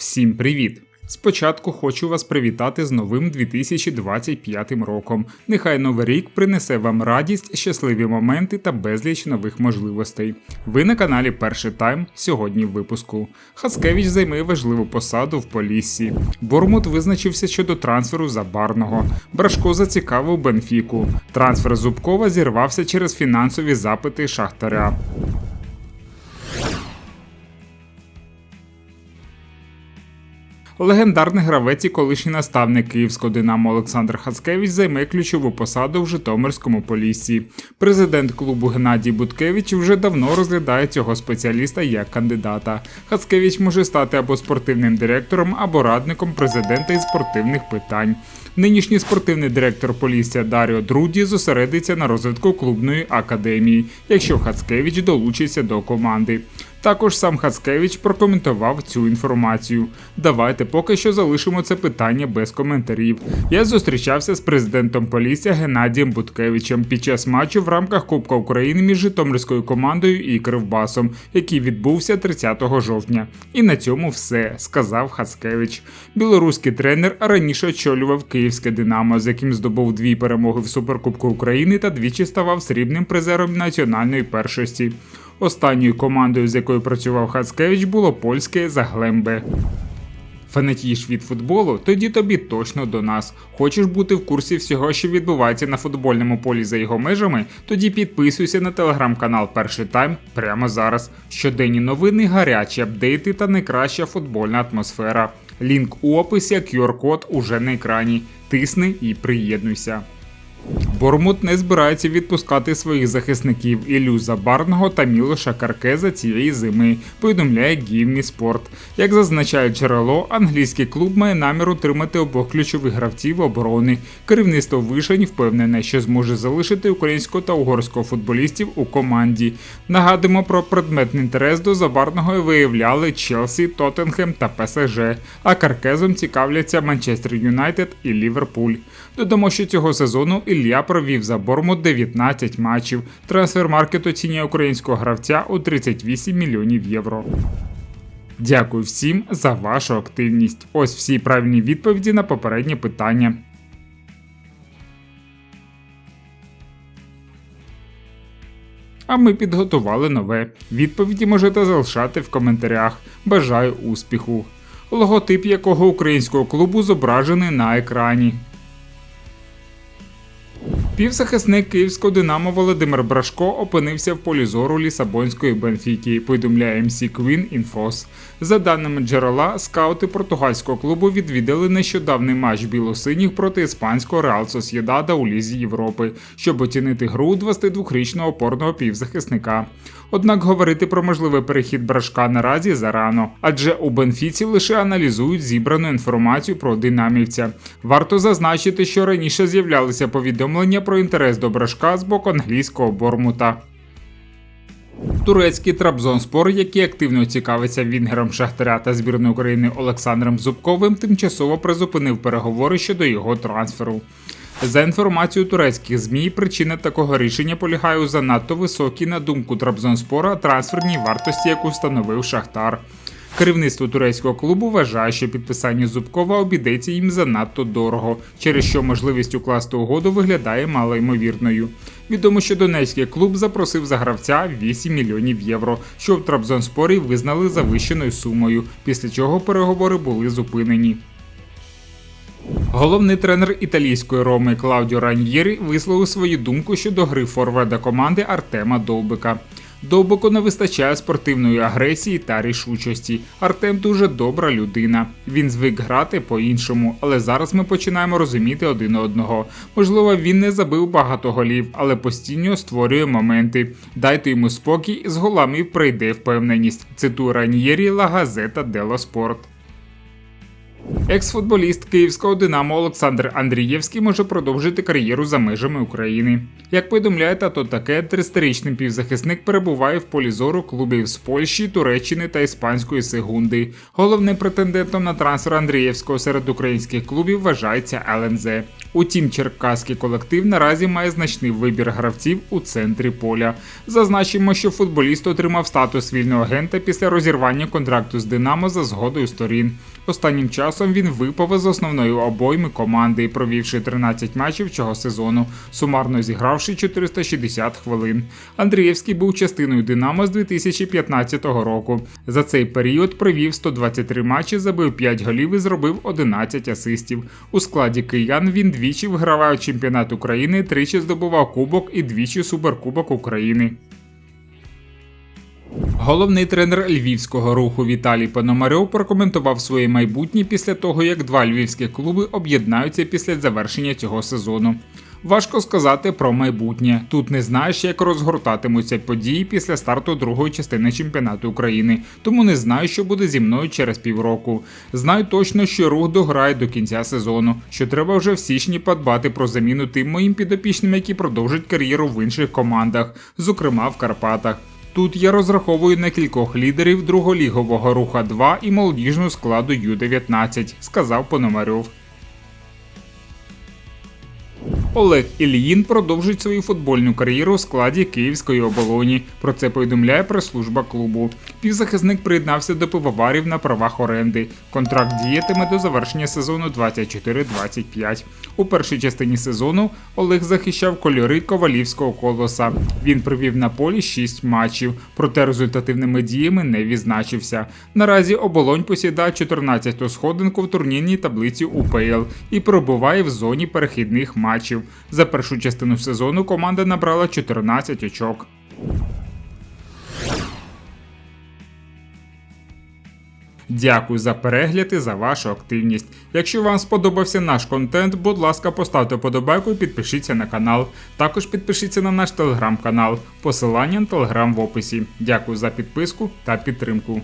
Всім привіт! Спочатку хочу вас привітати з новим 2025 роком. Нехай новий рік принесе вам радість, щасливі моменти та безліч нових можливостей. Ви на каналі Перший Тайм сьогодні в випуску. Хаскевич займе важливу посаду в Поліссі. Бормут визначився щодо трансферу Забарного. Брашко зацікавив Бенфіку. Трансфер Зубкова зірвався через фінансові запити Шахтаря. Легендарний гравець і колишній наставник київського Динамо Олександр Хацкевич займе ключову посаду в Житомирському поліссі. Президент клубу Геннадій Буткевич вже давно розглядає цього спеціаліста як кандидата. Хацкевич може стати або спортивним директором, або радником президента із спортивних питань. Нинішній спортивний директор Полісся Даріо Друді зосередиться на розвитку клубної академії, якщо Хацкевич долучиться до команди. Також сам Хацкевич прокоментував цю інформацію. Давайте поки що залишимо це питання без коментарів. Я зустрічався з президентом Полісся Геннадієм Буткевичем під час матчу в рамках Кубка України між Житомирською командою і Кривбасом, який відбувся 30 жовтня. І на цьому все, сказав Хацкевич. Білоруський тренер раніше очолював Київське Динамо, з яким здобув дві перемоги в Суперкубку України та двічі ставав срібним призером національної першості. Останньою командою, з якою працював Хацкевич, було польське Заглембе. Фанатієш від футболу, тоді тобі точно до нас. Хочеш бути в курсі всього, що відбувається на футбольному полі за його межами? Тоді підписуйся на телеграм-канал Перший Тайм прямо зараз. Щоденні новини, гарячі апдейти та найкраща футбольна атмосфера. Лінк у описі, QR-код уже на екрані. Тисни і приєднуйся. Бормут не збирається відпускати своїх захисників Ілю Забарного та Мілоша Каркеза цієї зими, повідомляє Гівмі Спорт. Як зазначає джерело, англійський клуб має намір утримати обох ключових гравців оборони. Керівництво Вишень впевнене, що зможе залишити українського та угорського футболістів у команді. Нагадуємо про предметний інтерес до Забарного виявляли Челсі, Тоттенхем та ПСЖ. А Каркезом цікавляться Манчестер Юнайтед і Ліверпуль. Додамо, що цього сезону Ілля провів за Бормут 19 матчів. Трансфермаркет оцінює українського гравця у 38 мільйонів євро. Дякую всім за вашу активність. Ось всі правильні відповіді на попереднє питання. А ми підготували нове. Відповіді можете залишати в коментарях. Бажаю успіху! Логотип якого українського клубу зображений на екрані. Півзахисник київського Динамо Володимир Брашко опинився в полі зору Лісабонської Бенфіки. Повідомляє МС Квін Інфос. За даними джерела, скаути португальського клубу відвідали нещодавний матч білосиніх проти іспанського Реал Сосєдада у Лізі Європи, щоб оцінити гру 22-річного опорного півзахисника. Однак говорити про можливий перехід брашка наразі зарано, адже у Бенфіці лише аналізують зібрану інформацію про динамівця. Варто зазначити, що раніше з'являлися повідомлення про інтерес до брашка з боку англійського бормута. Турецький Трабзонспор, який активно цікавиться Вінгером Шахтаря та збірної України Олександром Зубковим, тимчасово призупинив переговори щодо його трансферу. За інформацією турецьких змі, причина такого рішення полягає у занадто високій, на думку Трабзонспора, трансферній вартості, яку встановив Шахтар. Керівництво турецького клубу вважає, що підписання Зубкова обійдеться їм занадто дорого, через що можливість укласти угоду виглядає малоймовірною. Відомо, що Донецький клуб запросив за гравця 8 мільйонів євро, що в Трабзонспорі визнали завищеною сумою, після чого переговори були зупинені. Головний тренер італійської роми Клаудіо Раньєрі висловив свою думку щодо гри форварда команди Артема Довбика. Довбику не вистачає спортивної агресії та рішучості. Артем дуже добра людина. Він звик грати по-іншому, але зараз ми починаємо розуміти один одного. Можливо, він не забив багато голів, але постійно створює моменти. Дайте йому спокій, з голами прийде впевненість. Цитує Раньєрі Ла Газета Дело Спорт. Екс-футболіст київського Динамо Олександр Андрієвський може продовжити кар'єру за межами України. Як повідомляє тато таке, 30-річний півзахисник перебуває в полі зору клубів з Польщі, Туреччини та іспанської Сегунди. Головним претендентом на трансфер Андрієвського серед українських клубів вважається ЛНЗ. Утім, черкаський колектив наразі має значний вибір гравців у центрі поля. Зазначимо, що футболіст отримав статус вільного агента після розірвання контракту з Динамо за згодою сторін. Останнім часом він випав з основної обойми команди, провівши 13 матчів цього сезону, сумарно зігравши 460 хвилин. Андрієвський був частиною Динамо з 2015 року. За цей період провів 123 матчі, забив 5 голів і зробив 11 асистів. У складі киян він двічі вигравав чемпіонат України, тричі здобував кубок і двічі суперкубок України. Головний тренер львівського руху Віталій Пономарьов прокоментував своє майбутнє після того, як два львівські клуби об'єднаються після завершення цього сезону. Важко сказати про майбутнє. Тут не знаєш, як розгортатимуться події після старту другої частини чемпіонату України, тому не знаю, що буде зі мною через півроку. Знаю точно, що рух дограє до кінця сезону, що треба вже в січні подбати про заміну тим моїм підопічним, які продовжать кар'єру в інших командах, зокрема в Карпатах. Тут я розраховую на кількох лідерів друголігового руха 2 і молодіжного складу Ю-19, сказав Пономарьов. Олег Ільїн продовжить свою футбольну кар'єру у складі Київської оболоні. Про це повідомляє прес-служба клубу. Півзахисник приєднався до пивоварів на правах оренди. Контракт діятиме до завершення сезону 24-25. У першій частині сезону Олег захищав кольори ковалівського колоса. Він провів на полі 6 матчів, проте результативними діями не відзначився. Наразі оболонь посідає 14-ту сходинку в турнірній таблиці УПЛ і перебуває в зоні перехідних матчів. За першу частину сезону команда набрала 14 очок. Дякую за перегляд і за вашу активність. Якщо вам сподобався наш контент, будь ласка, поставте подобайку і підпишіться на канал. Також підпишіться на наш телеграм-канал. Посилання на телеграм в описі. Дякую за підписку та підтримку.